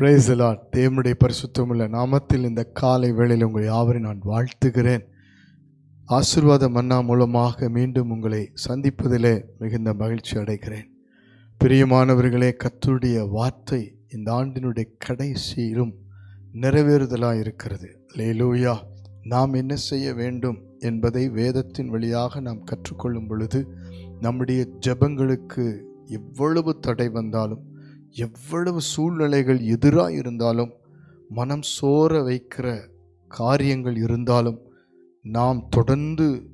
பிரேசலாட் தேவனுடைய பரிசுத்தமுள்ள நாமத்தில் இந்த காலை வேளையில் உங்கள் யாவரை நான் வாழ்த்துகிறேன். ஆசிர்வாத மன்னா மூலமாக மீண்டும் உங்களை சந்திப்பதிலே மிகுந்த மகிழ்ச்சி அடைகிறேன். பிரியமானவர்களே கத்துடைய வார்த்தை இந்த ஆண்டினுடைய கடைசியிலும் நிறைவேறுதலாக இருக்கிறது. லேலூயா நாம் என்ன செய்ய வேண்டும் என்பதை வேதத்தின் வழியாக நாம் கற்றுக்கொள்ளும் பொழுது நம்முடைய ஜெபங்களுக்கு எவ்வளவு தடை வந்தாலும் எவ்வளவு சூழ்நிலைகள் எதிராக இருந்தாலும் மனம் சோர வைக்கிற காரியங்கள் இருந்தாலும் நாம் தொடர்ந்து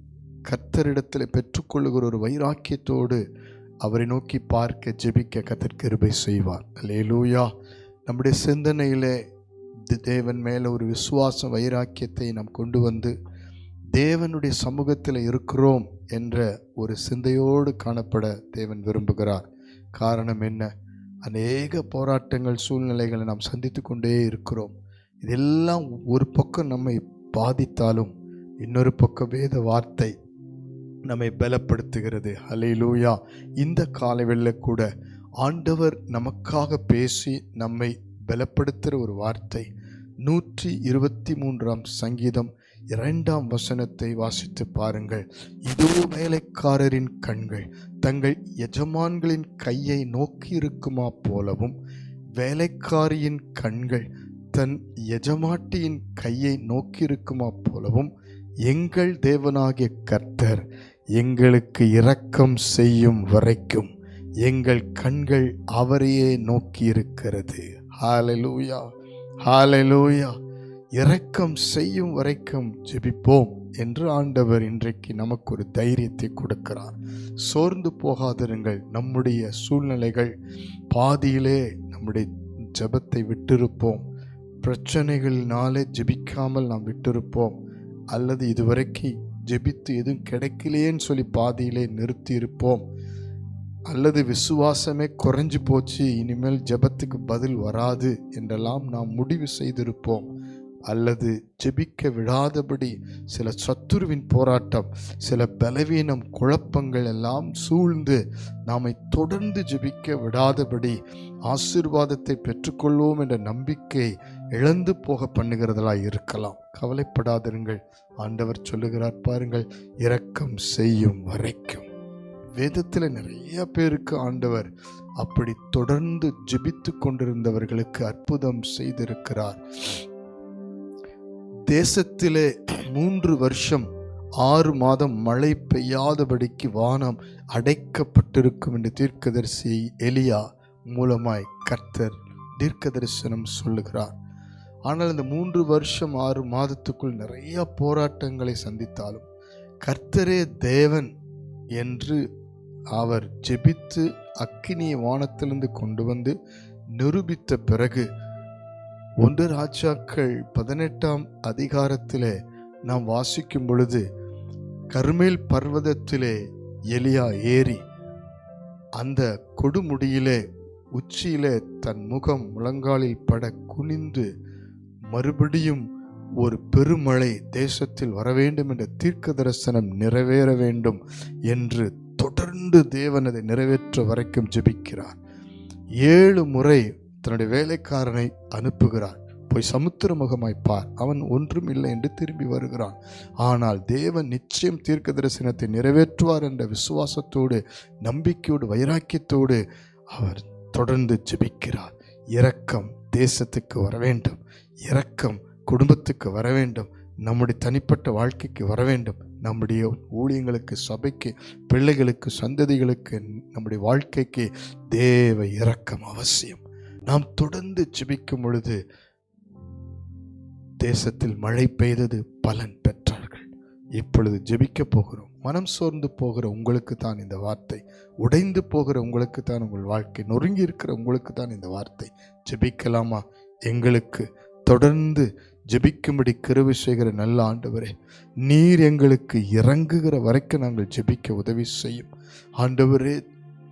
கர்த்தரிடத்தில் பெற்றுக்கொள்ளுகிற ஒரு வைராக்கியத்தோடு அவரை நோக்கி பார்க்க ஜெபிக்க கத்தர் கிருபை செய்வார். லேலூயா நம்முடைய சிந்தனையிலே தேவன் மேலே ஒரு விசுவாச வைராக்கியத்தை நாம் கொண்டு வந்து தேவனுடைய சமூகத்தில் இருக்கிறோம் என்ற ஒரு சிந்தையோடு காணப்பட தேவன் விரும்புகிறார். காரணம் என்ன? அநேக போராட்டங்கள் சூழ்நிலைகளை நாம் சந்தித்து கொண்டே இருக்கிறோம். இதெல்லாம் ஒரு பக்கம் நம்மை பாதித்தாலும் இன்னொரு பக்கம் வேத வார்த்தை நம்மை பலப்படுத்துகிறது. அலையிலூயா இந்த காலவெளியில் கூட ஆண்டவர் நமக்காக பேசி நம்மை பலப்படுத்துகிற ஒரு வார்த்தை. நூற்றி இருபத்தி மூன்றாம் சங்கீதம் இரண்டாம் வசனத்தை வாசித்து பாருங்கள். இதோ வேலைக்காரரின் கண்கள் தங்கள் எஜமான்களின் கையை நோக்கி இருக்குமா போலவும் வேலைக்காரியின் கண்கள் தன் எஜமாட்டியின் கையை நோக்கி இருக்குமா போலவும் எங்கள் தேவனாகிய கர்த்தர் எங்களுக்கு இரக்கம் செய்யும் வரைக்கும் எங்கள் கண்கள் அவரையே நோக்கி இருக்கிறது. ஹாலலூயா ஹாலலூயா இரக்கம் செய்யும் வரைக்கும் ஜெபிப்போம் என்று ஆண்டவர் இன்றைக்கு நமக்கு ஒரு தைரியத்தை கொடுக்கிறார். சோர்ந்து போகாதிருங்கள். நம்முடைய சூழ்நிலைகள் பாதியிலே நம்முடைய ஜெபத்தை விட்டிருப்போம். பிரச்சனைகளினாலே ஜெபிக்காமல் நாம் விட்டிருப்போம். அல்லது இதுவரைக்கும் ஜெபித்து எதுவும் கிடைக்கலையேன்னு சொல்லி பாதியிலே நிறுத்தி இருப்போம் அல்லது விசுவாசமே குறைஞ்சு போச்சு இனிமேல் ஜெபத்துக்கு பதில் வராது என்றெல்லாம் நாம் முடிவு செய்திருப்போம். அல்லது ஜெபிக்க விடாதபடி சில சத்துருவின் போராட்டம் சில பலவீனம் குழப்பங்கள் எல்லாம் சூழ்ந்து நாமை தொடர்ந்து ஜெபிக்க விடாதபடி ஆசீர்வாதத்தை பெற்றுக்கொள்வோம் என்ற நம்பிக்கை இழந்து போக பண்ணுகிறதெல்லாம் இருக்கலாம். கவலைப்படாதிருங்கள். ஆண்டவர் சொல்லுகிறார் பாருங்கள் இரக்கம் செய்யும் வரைக்கும். வேதத்தில் நிறைய பேருக்கு ஆண்டவர் அப்படி தொடர்ந்து ஜெபித்து கொண்டிருந்தவர்களுக்கு அற்புதம் செய்திருக்கிறார். தேசத்திலே மூன்று வருஷம் ஆறு மாதம் மழை பெய்யாதபடிக்கு வானம் அடைக்கப்பட்டிருக்கும் என்று தீர்க்கதரிசி எலியா மூலமாய் கர்த்தர் தீர்க்க தரிசனம் சொல்லுகிறார். ஆனால் இந்த மூன்று வருஷம் ஆறு மாதத்துக்குள் நிறைய போராட்டங்களை சந்தித்தாலும் கர்த்தரே தேவன் என்று அவர் ஜெபித்து அக்கினியை வானத்திலிருந்து கொண்டு வந்து நிரூபித்த பிறகு ஒன்று ராஜாக்கள் பதினெட்டாம் அதிகாரத்திலே நாம் வாசிக்கும் பொழுது கர்மேல் பர்வதத்திலே எலியா ஏறி அந்த கொடுமுடியிலே உச்சியிலே தன் முகம் முழங்காலில் பட குனிந்து மறுபடியும் ஒரு பெருமழை தேசத்தில் வர வேண்டும் என்ற தீர்க்க தரிசனம் நிறைவேற வேண்டும் என்று தொடர்ந்து தேவன் அதை நிறைவேற்ற வரைக்கும் ஜெபிக்கிறார். ஏழு முறை தன்னுடைய வேலைக்காரனை அனுப்புகிறார் போய் சமுத்திர முகமாய் பார். அவன் ஒன்றும் இல்லை என்று திரும்பி வருகிறான். ஆனால் தேவன் நிச்சயம் தீர்க்க தரிசனத்தை நிறைவேற்றுவார் என்ற விசுவாசத்தோடு நம்பிக்கையோடு வைராக்கியத்தோடு அவர் தொடர்ந்து ஜெபிக்கிறார். இரக்கம் தேசத்துக்கு வர வேண்டும் இரக்கம் குடும்பத்துக்கு வர வேண்டும் நம்முடைய தனிப்பட்ட வாழ்க்கைக்கு வர வேண்டும் நம்முடைய ஊழியங்களுக்கு சபைக்கு பிள்ளைகளுக்கு சந்ததிகளுக்கு நம்முடைய வாழ்க்கைக்கு தேவ இரக்கம் அவசியம். நாம் தொடர்ந்து ஜிபிக்கும் பொழுது தேசத்தில் மழை பெய்தது பலன் பெற்றார்கள். இப்பொழுது ஜெபிக்க போகிறோம். மனம் சோர்ந்து போகிற உங்களுக்கு தான் இந்த வார்த்தை. உடைந்து போகிற உங்களுக்கு தான் உங்கள் வாழ்க்கை. நொறுங்கி இருக்கிற உங்களுக்கு தான் இந்த வார்த்தை. ஜெபிக்கலாமா? எங்களுக்கு தொடர்ந்து ஜெபிக்கும்படி கிருபை செய்கிற நல்ல ஆண்டவரே நீர் எங்களுக்கு இறங்குகிற வரைக்கும் நாங்கள் ஜெபிக்க உதவி செய்யும். ஆண்டவரே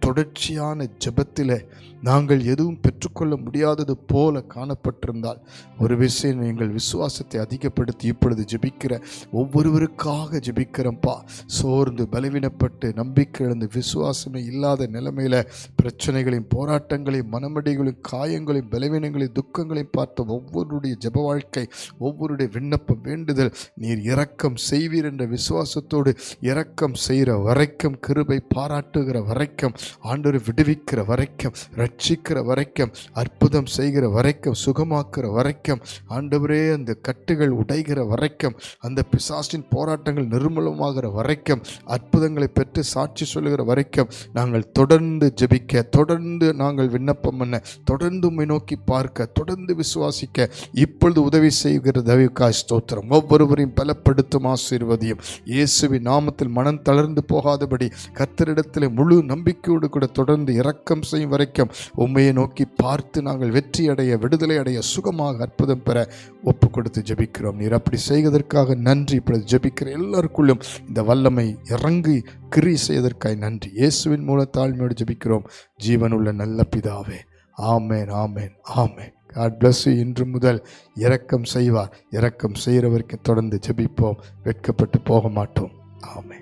தொடர்ச்சியான ஜபத்தில் நாங்கள் எதுவும் பெற்றுக்கொள்ள முடியாதது போல காணப்பட்டிருந்தால் ஒரு விஷயம் எங்கள் விசுவாசத்தை அதிகப்படுத்தி இப்பொழுது ஜெபிக்கிற ஒவ்வொருவருக்காக ஜபிக்கிறோம்ப்பா சோர்ந்து பலவீனப்பட்டு நம்பிக்கை இழந்து விசுவாசமே இல்லாத நிலைமையில் பிரச்சனைகளையும் போராட்டங்களையும் மனமடிகளையும் காயங்களையும் பலவீனங்களையும் துக்கங்களையும் பார்த்த ஒவ்வொருடைய ஜெப வாழ்க்கை ஒவ்வொருடைய விண்ணப்பம் வேண்டுதல். நீர் இரக்கம் செய்வீர் என்ற விசுவாசத்தோடு இரக்கம் செய்கிற வரைக்கும் கிருபை பாராட்டுகிற வரைக்கும் ஆண்டவர் விடுவிக்கிற வரைக்கும் ரட்சிக்கிற வரைக்கும் அற்புதம் செய்கிற வரைக்கும் சுகமாக்குற வரைக்கும் ஆண்டவரே அந்த கட்டுகள் உடைகிற வரைக்கும் அந்த பிசாசின் போராட்டங்கள் நிர்மூலமாகிற வரைக்கும் அற்புதங்களை பெற்று சாட்சி சொல்லுகிற வரைக்கும் நாங்கள் தொடர்ந்து ஜெபிக்க தொடர்ந்து நாங்கள் விண்ணப்பம் பண்ண தொடர்ந்து உண்மை நோக்கி பார்க்க தொடர்ந்து விசுவாசிக்க இப்பொழுது உதவி செய்கிற தவிகாய் ஸ்தோத்திரம். ஒவ்வொருவரையும் பலப்படுத்தும் ஆசீர்வதியும். இயேசுவின் நாமத்தில் மனம் தளர்ந்து போகாதபடி கர்த்தரிடத்தில் முழு நம்பிக்கையோடு கூட தொடர்ந்து இரக்கம் செய்யும் வரைக்கும் உண்மையை நோக்கி பார்த்து நாங்கள் வெற்றி அடைய விடுதலை அடைய சுகமாக அற்புதம் பெற ஒப்பு கொடுத்து ஜெபிக்கிறோம். நீர் அப்படி செய்வதற்காக நன்றி. இப்பொழுது ஜெபிக்கிற எல்லாருக்குள்ளும் இந்த வல்லமை இறங்கி கிரி செய்வதற்காய் நன்றி. இயேசுவின் மூல தாழ்மையோடு ஜபிக்கிறோம். ஜீவனுள்ள நல்ல பிதாவே ஆமேன் ஆமேன் ஆமேன். காட் பிளஸ் இன்று முதல் இரக்கம் செய்வார். இரக்கம் செய்கிறவருக்கு தொடர்ந்து ஜெபிப்போம். வெட்கப்பட்டு போக மாட்டோம் ஆமே